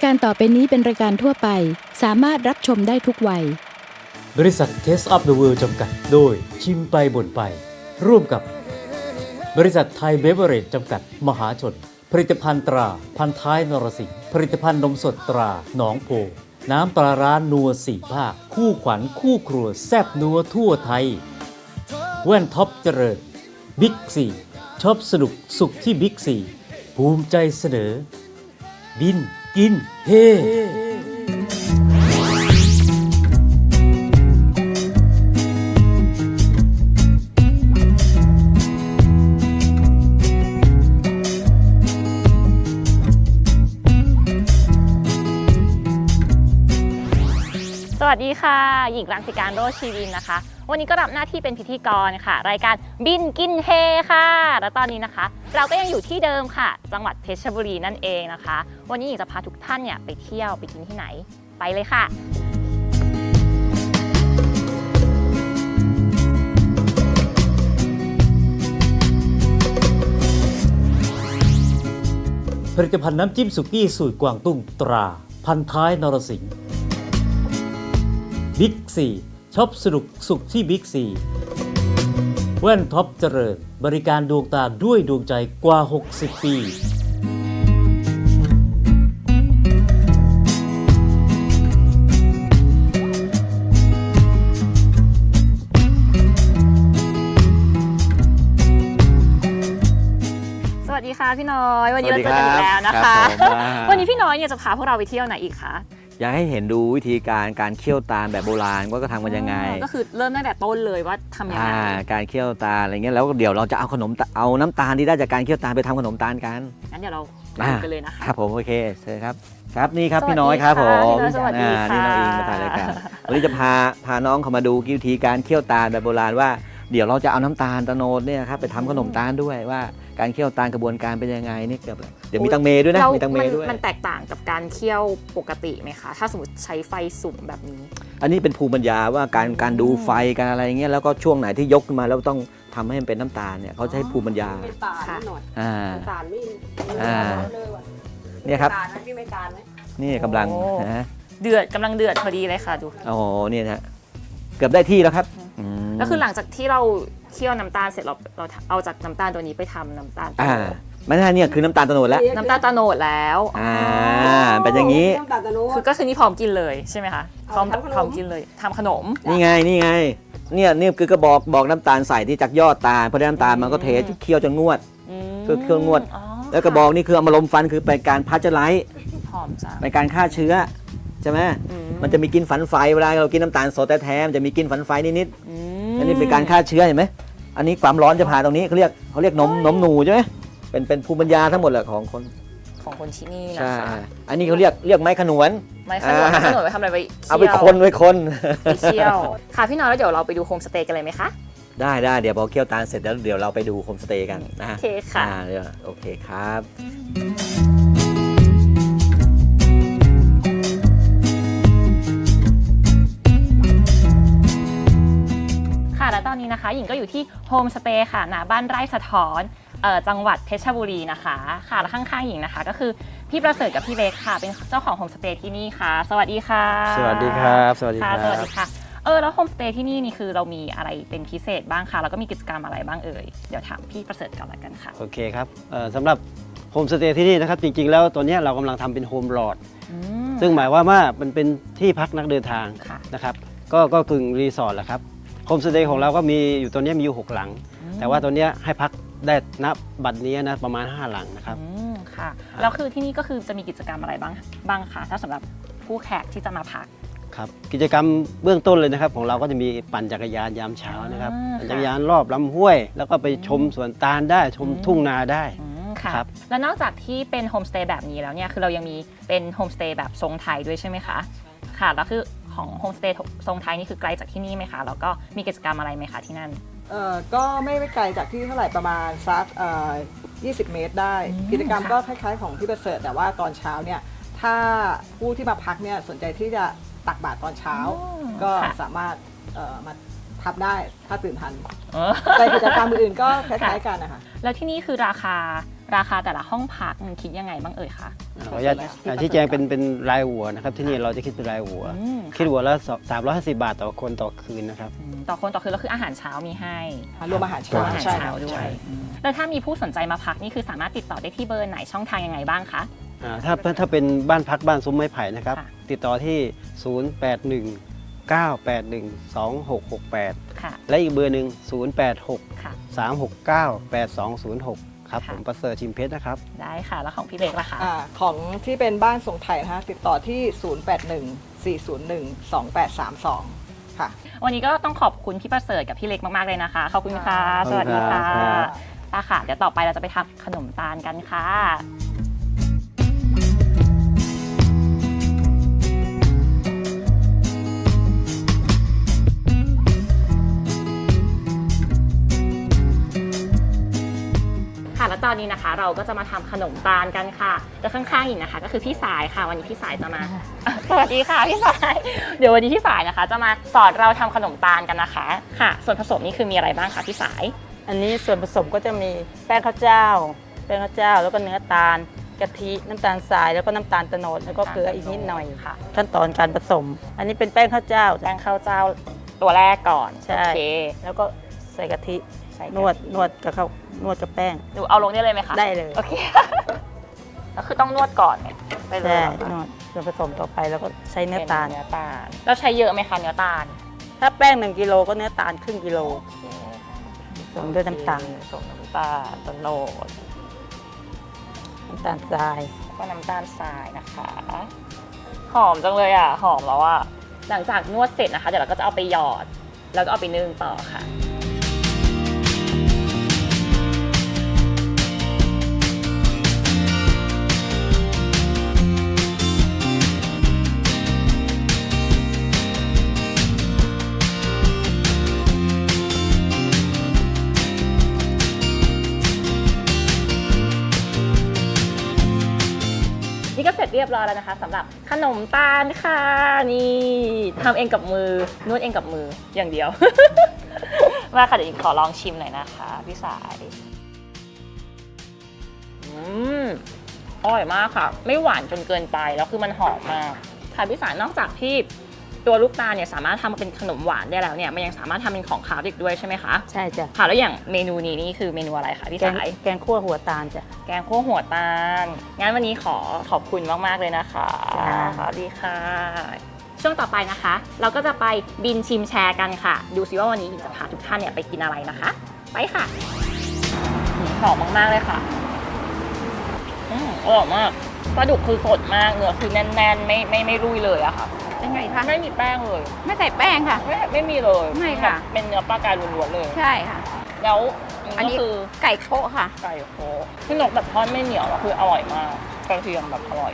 ายการต่อไปนี้เป็นรายการทั่วไป สามารถรับชมได้ทุกวัย บริษัท Taste of the World จำกัด โดยชิมไปบ่นไป ร่วมกับบริษัทไทยเบเวอร์เรจจำกัด มหาชน ผลิตภัณฑ์ตรา พันท้ายนรสิงห์ผลิตภัณฑ์นมสดตรา หนองโพ น้ำปลาร้านัวสี่ภาค คู่ขวัญคู่ครัว แซบนัวทั่วไทย แว่นท็อปเจริญบิ๊กซีชอบสนุกสุขที่บิ๊กซีภูมิใจเสนอ บิน กินเฮสวัสดีค่ะ หญิงรังสิการโรจน์ชีวินนะคะ วันนี้ก็รับหน้าที่เป็นพิธีกรค่ะ รายการบินกินเฮค่ะ และตอนนี้นะคะ เราก็ยังอยู่ที่เดิมค่ะ จังหวัดเพชรบุรีนั่นเองนะคะ วันนี้หญิงจะพาทุกท่านเนี่ยไปเที่ยวไปกินที่ไหนไปเลยค่ะผลิตภัณฑ์น้ำจิ้มสุกี้สูตรกวางตุ้งตรา พันท้ายนรสิงห์บิ๊กซี ช็อปสนุกสุขที่บิ๊กซีแว่นท็อปเจริญ บริการดวงตาด้วยดวงใจกว่า 60 ปี สวัสดีค่ะพี่น้อย วันนี้เราสวัสเจดีอคกันรับอีกแล้วนะคะครับผมอ่าวันนี้พี่น้อยเนี่ยจะพาพวกเราไปเที่ยวไหนอีกคะ อยากให้เห็นดูวิธีการการเคี่ยวตาลแบบโบราณว่าก็ทำกันยังไงอ๋อก็คือเริ่มตั้งแต่ต้นเลยว่าทำยังไงอ่าการเคี่ยวตาลอะไรเงี้ยแล้วเดี๋ยวเราจะเอาขนมตาเอาน้ำตาลที่ได้จากการเคี่ยวตาลไปทำขนมตาลกันงั้นเดี๋ยวเราไปอ่าดูกันเลยนะคะครับผมโอเคเชิญครับครับนี่ครับสวัสดีพี่น้อยครับผค่ะมพี่น้อยสวัสดีอ่านี่น้องค่ะอิงมาถ่ายรายการวันนี้จะพาพาน้องเขามาดูวิธีการเคี่ยวตาลแบบโบราณว่า เดี๋ยวเราจะเอาน้ำตาลตะโนดเนี่ยครับไปทำขนมตาลด้วยว่าการเคี่ยวตาลกระบวนการเป็นยังไงนี่เกือบเดี๋ยวมีตังเมด้วยนะแล้วมีตังเมมันด้วยมันแตกต่างกับการเคี่ยวปกติไหมคะถ้าสมมติใช้ไฟสูงแบบนี้ อันนี้เป็นภูมิปัญญาว่าการการดูไฟการอะไรอย่างเงี้ยแล้วก็ช่วงไหนที่ยกขึ้นมาแล้วต้องทำให้มันเป็นน้ำตาลเนี่ยเขาใช้ภูมิปัญญาไม่ตาลนิดหน่อยอ่าตาลไม่อ่าเลยว่ะเนี่ยครับตาลไหมพี่ไม่ตาลไหมนี่กำลังโอ้นะฮะเดือดกำลังเดือดพอดีเลยค่ะดูโอ้โหเนี่ยนะฮะเกือบได้ที่แล้วครับ มแล้วคือหลังจากที่เราเคี่ยวน้ำตาลเสร็จเราเราเอาจากน้ำตาลตัวนี้ไปทำน้ำตาลอ่าไม่ใช่เนี่ยคือน้ำตาลโตโนดแล้วน้ำตาลตะโนดแล้วอ่าเป็นอย่างนี้ น้ำตาลตะโนด คือก็คือนี่พร้อมกินเลยใช่ไหมคะพร้อมทำขนม พร้อมกินเลยทำขนม นี่ไงนี่ไง เนี่ยนี่คือกระบอกบอกน้ำตาลใส่ที่จากยอดตาลพอได้น้ำตาลมันก็เทเคี่ยวจนงวด อืมคือเครื่องงวดอ๋อแล้วกระบอกนี่คือเอามาลมฟันคือเป็นการพัชไลท์หอมจังเป็นการฆ่าเชื้อใช่ไหมอืมั นจะมีกลินฝันไฟเวลาเรากินน้ำตาลสดแท้ๆมันจะมีกลินฝันไฟนิดๆอืมอันนี้เป็นการฆ่าเชื้อเห็นไหมอันนี้ความร้อนจะผ่านตรงนี้เขาเรียกเขาเรียกนมนมหนูใช่ไหมเป็นเป็นภูมิปัญญาทั้งหมดแหละของคนของคนที่นี่นะใช่คะอันนี้เขาเรียกเรียกไม้ขนวน ไม่ขนมอ่าขนมไปทำอะไรไปเคี่ยวเอาไปคนไว้คน ไปเที่ยวค่ะพี่น้อยแล้วเดี๋ยวเราไปดูโฮมสเตย์กันเลยไหมคะ ได้ได้เดี๋ยวพอเคี่ยวตาลเสร็จแล้วเดี๋ยวเราไปดูโฮมสเตย์กันนะฮะโอเคค่ะ อ่าเดี๋ยวโอเคครับ นนี้นะคะ หญิงก็อยู่ที่โฮมสเตย์ค่ะณบ้านไร่สะท้อนเอ่อจังหวัดเพชรบุรีนะคะ ค่ะและข้างๆหญิงนะคะ ก็คือพี่ประเสริฐกับพี่เบคค่ะ เป็นเจ้าของโฮมสเตย์ที่นี่ค่ะ สวัสดีค่ะ สวัสดีครับ สวัสดีคค่ะรับสวัสดีค่ะเออแล้วโฮมสเตย์ที่นี่นี่คือเรามีอะไรเป็นพิเศษบ้างคะแล้วก็มีกิจกรรมอะไรบ้างเอ่ยเดี๋ยวถามพี่ประเสริฐก่อนละกันค่ะโอเคครับเอ่อสำหรับโฮมสเตย์ที่นี่นะครับจริงๆ แล้วตัวเนี้ยเรากำลังทำเป็นโฮมลอดอืมซึ่งหมายความว่ามันเป็นที่พักนักเดินทางค่ะนะครับก็ก็กึ่งรีสอร์ทแหละครับ โฮมสเตย์ของเราก็มีอยู่ตัวเนี้ยมีอยู่6หลัง แต่ว่าตัวเนี้ยให้พักได้นับบัตรนี้นะประมาณ 5 หลังนะครับอืมค่ะแล้วคือที่นี่ก็คือจะมีกิจกรรมอะไรบ้างบ้างคะถ้าสำหรับผู้แขกที่จะมาพักครับกิจกรรมเบื้องต้นเลยนะครับของเราก็จะมีปั่นจักรยานยามเช้านะครับอ่าปั่นจักรยานรอบลำห้วย แล้วก็ไปชมสวนตาลได้ชมอืมทุ่งนาได้อืมค่ะครับแล้วนอกจากที่เป็นโฮมสเตย์แบบนี้แล้วเนี่ยคือเรายังมีเป็นโฮมสเตย์แบบทรงไทยด้วยใช่ไหมคะค่ะแล้วคือ ของโฮมสเตย์ทรงไทยนี่คือไกลจากที่นี่ไหมคะ แล้วก็มีกิจกรรมอะไรไหมคะที่นั่น เอ่อก็ไม่ไม่ไกลจากที่เท่าไหร่ประมาณสักเอ่อ20 เมตรได้ อืมกิจกรรมค่ะก็คล้ายๆของพี่ประเสริฐแต่ว่าตอนเช้าเนี่ยถ้าผู้ที่มาพักเนี่ยสนใจที่จะตักบาตรตอนเช้าก็ค่ะ สามารถเอ่อมาทำได้ถ้าตื่นทัน เออ แต่กิจกรรมอื่นๆก็คล้ายๆกันนะคะ แล้วที่นี่คือราคา ราคาแต่ละห้องพักมันคิดยังไงบ้างเอ่ยคะ ขออนุญาตอ่าชี้แจงเป็นเป็นรายหัวนะครับที่นี่เราจะคิดเป็นรายหัว อืม คิดหัวละ350 บาทต่อคนต่อคืนนะครับ อืมต่อคนต่อคืนแล้วคืออาหารเช้ามีให้รวมอาหารรวเช้ามอาหารใช่เช้าครับด้วใช่ ยอืมแล้วถ้ามีผู้สนใจมาพักนี่คือสามารถติดต่อได้ที่เบอร์ไหนช่องทางยังไงบ้างคะ อ่าถ้าถ้าเป็นบ้านพักบ้านซุ้มไม้ไผ่นะครับ ค่ะ ติดต่อที่ 081 981 2668 ค่ะ และอีกเบอร์หนึ่ง086 ค่ะ 369 8206 ครับค่ะผมประเสริฐชิมเพชรนะครับ ได้ค่ะ แล้วของพี่เล็กล่ะคะอ่าของที่เป็นบ้านทรงไทยนะคะ ติดต่อที่ 081 401 2832 ค่ะ วันนี้ก็ต้องขอบคุณพี่ประเสริฐกับพี่เล็กมากๆเลยนะคะ ขอบคุณค่ะขอบสคุณวัสดีค่ะครับอะค่ะ เดี๋ยวต่อไปเราจะไปทำขนมตาลกันค่ะ แล้วตอนนี้นะคะ เราก็จะมาทำขนมตาลกันค่ะแล้วข้างๆอีกนะคะ ก็คือพี่สายค่ะ วันนี้พี่สายจะมาสวัสดีค่ะพี่สาย เดี๋ยววันนี้พี่สายนะคะ จะมาสอนเราทำขนมตาลกันนะคะค่ะ ส่วนผสมนี่คือมีอะไรบ้างคะพี่สาย อันนี้ส่วนผสมก็จะมีแป้งข้าวเจ้า แป้งข้าวเจ้าแล้วก็เนื้อตาลกะทิน้ำตาลทรายแล้วก็น้ำตาลโตโนดแล้วก็เกลืออีกนิดหน่อยค่ะ ขั้นตอนการผสม อันนี้เป็นแป้งข้าวเจ้าแป้งข้าวเจ้าตัวแรกก่อนใช่โอเคแล้วก็ใส่กะทิ ใส่กะทินวดนวดกับข้าวนวดกับแป้ง หนูเอาลงได้เลยไหมคะได้เลย โอเคแล้วคือต้องนวดก่อนเนี่ยไปเลยใช่เหรอคะนวดส่วนผสมต่อไปแล้วก็ใช้เนื้อตาลเนื้อตาลแล้วใช้เยอะไหมคะเนื้อตาลถ้าแป้ง 1กิโลก็เนื้อตาลครึ่งกิโล ผสมด้วยน้ำตาล ผสมน้ำตาลตะโนดน้ำตาลทราย แล้วก็น้ำตาลทรายนะคะ หอมจังเลยอะ หอมแล้วอะ หลังจากนวดเสร็จนะคะ เดี๋ยวเราก็จะเอาไปหยอด แล้วก็เอาไปนึ่งต่อค่ะ เร็จเรียบร้อยแล้วนะคะสำหรับขนมตาลค่ะ นี่ทำเองกับมือนวดเองกับมืออย่างเดียว มาค่ะเดี๋ยวหญิงขอลองชิมหน่อยนะคะพี่สายอืมอร่อยมากค่ะ ไม่หวานจนเกินไปแล้วคือมันหอมมากค่ะพี่สายนอกจากที่ ตัวลูกตาลเนี่ยสามารถทำมาเป็นขนมหวานได้แล้วเนี่ยมันยังสามารถทำเป็นของคาวได้อีกด้วยใช่ไหมคะใช่จ้ะค่ะแล้วอย่างเมนูนี้นี่คือเมนูอะไรคะพี่แกงสาย แกงคั่วหัวตาลจ้ะ แกงคั่วหัวตาล งั้นวันนี้ขอขอบคุณมาก ๆ เลยนะคะจ้า สวัสดีค่ะ ช่วงต่อไปนะคะ เราก็จะไปบินชิมแชร์กันค่ะ ดูซิว่าวันนี้หญิงจะพาทุกท่านเนี่ยไปกินอะไรนะคะ ไปค่ะอืมหอมมาก ๆ เลยค่ะ อืมอร่อยมากปลาดุกคือสดมาก เนื้อคือแน่น ๆ ไม่ไม่ไม่รุยเลยอะค่ะ เป็นไงคะไม่มีแป้งเลยไม่ใส่แป้งค่ะ ไม่ไม่มีเลยไม่ค่ะ เป็นเนื้อปลากายล้วนๆเลย ใช่ค่ะ แล้วอัอันนนี้นี้คือไก่โคะค่ะ ไก่โคที่นกแบบทอดไม่เหนียวแล้วคืออร่อยมากกระเทียมแบบอร่อย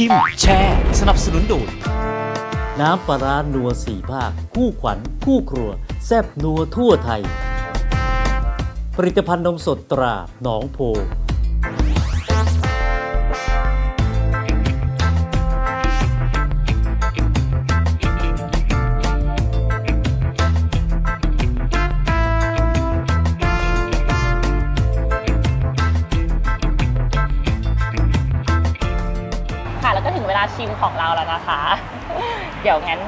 ชิม แชร์สนับสนุนโดยน้ำปลาร้านัวสี่ภาค คู่ขวัญ คู่ครัว แซบนัวทั่วไทย ผลิตภัณฑ์นมสดตราหนองโพ แล้วก็ถึงเวลาชิมของเราแล้วนะคะ เดี๋ยวงั้น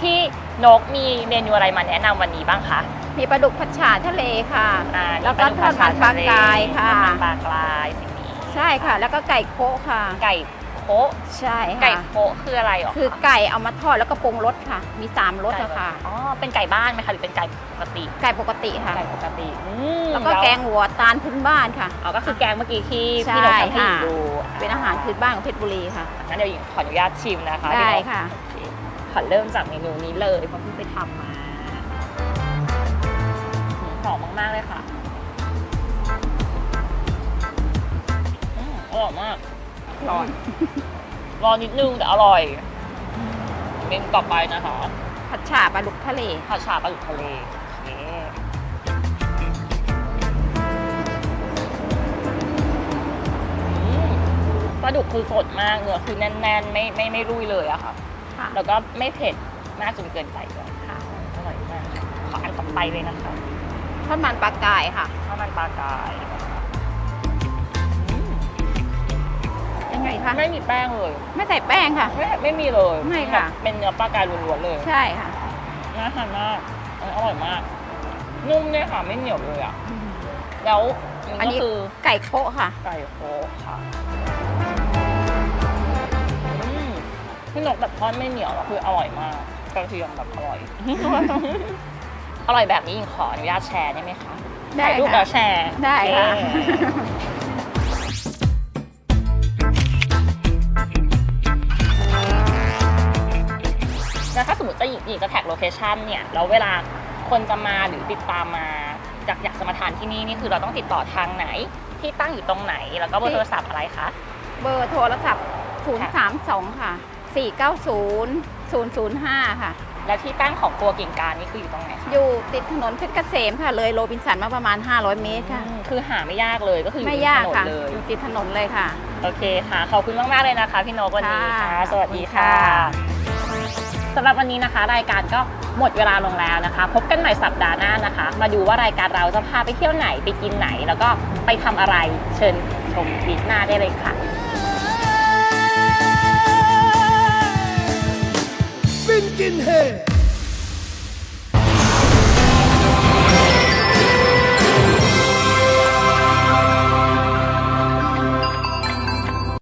พี่นกมีเมนูอะไรมาแนะนำวันนี้บ้างคะมีปลาดุกผัดฉ่าทะเลค่ะ อ่าแล้วก็ทอดมันปลากรายค่ะ ทอดมันปลากรายสิ่งนี้ ใช่ค่ะ แล้วก็ไก่โคะค่ะ ไก่โคะใช่ไก่ค่ะโคะคืออะไรหรอคือไก่เอามาทอดแล้วก็ปรุงรสค่ะ มีสามรสไก่อะค่ะอ๋อเป็นไก่บ้านไหมคะหรือเป็นไก่ปกติ ไก่ปกติค่ะไก่ปกติอืมแล้วก็แกงหัวตาลพื้นบ้านค่ะอ๋อก็คือแกงเมื่อกี้ที่ใช่พี่นกทำให้หญิงค่ะดูเป็นอาหารพื้นบ้านของเพชรบุรีค่ะงั้นเดี๋ยวหญิงขออนุญาตชิมนะคะได้พี่นกค่ะโอเคขอเริ่มจากเมนูนี้เลยเพราะเพิ่งไปทำมาหืมหอมมากๆเลยค่ะอืมอร่อยมาก รอนรอนิดนึงแต่อร่อย เมนูต่อไปนะคะ ผัดฉ่าปลาดุกทะเล ผัดฉาปลาดุกทะเลโอเคปลาดุกคือสดมากเนื้อคือแน่นๆ ไม่ไม่ไม่รุ่ยเลยอะค่ะแล้วก็ไม่เผ็ดมากจนเกินไปด้วยค่ะอร่อยมากขออันต่อไปเลยนะคะ ทอดมันปลากายค่ะทอดมันปลากาย คะ ไม่มีแป้งเลย ไม่ใส่แป้งค่ะ ไม่ไม่มีเลยไม่ค่ะ เป็นเนื้อปลากายล้วนๆเลยใช่ค่ะน่าทานมากอันนี้อร่อยมาก นุ่มเนี่ยค่ะไม่เหนียวเลยอะแล้วอัอันนนี้นี้คือไก่โคะค่ะ ไก่โคกค่ะอืมพี่นกแบบทอดไม่เหนียวแล้วคืออร่อยมากกระเทียมแบบอร่อย อร่อยแบบนี้หญิงขออนุญาตแชร์ได้ไหมคะได้ถ่ายรูปค่ะแล้วแชร์ได้ค่ะ หญิงหญิงจะแท็กโลเคชันเนี่ยแล้วเวลาคนจะมาหรือติดตามมาจากอยากจะมาทานที่นี่นี่คือเราต้องติดต่อทางไหนที่ตั้งอยู่ตรงไหน แล้วก็เบอร์โทรศัพท์อะไรคะเบอร์โทรศัพท์ 032 ค่ะ 490 005 ค่ะ แล้วที่ตั้งของครัวกิ่งการนี่คืออยู่ตรงไหนคะอยู่ติดถนนเพชรเกษมค่ะ เลยโรบินสันมาประมาณ 500 เมตรค่ะอืมคือหาไม่ยากเลยก็คืออยู่ไม่ริยากถนนค่ะ เลย อยู่ติดถนนเลยค่ะ โอเคค่ะ ขอบคุณมาก ๆ เลยนะคะพี่นกวันนี้ค่ะ ค่ะสวัสดีค่ะขอบคุณค่ะ สำหรับวันนี้นะคะ รายการก็หมดเวลาลงแล้วนะคะ พบกันใหม่สัปดาห์หน้านะคะ มาดูว่ารายการเราจะพาไปเที่ยวไหนไปกินไหน แล้วก็ไปทำอะไรเชิญชมวีคหน้าได้เลยค่ะบินกินเฮ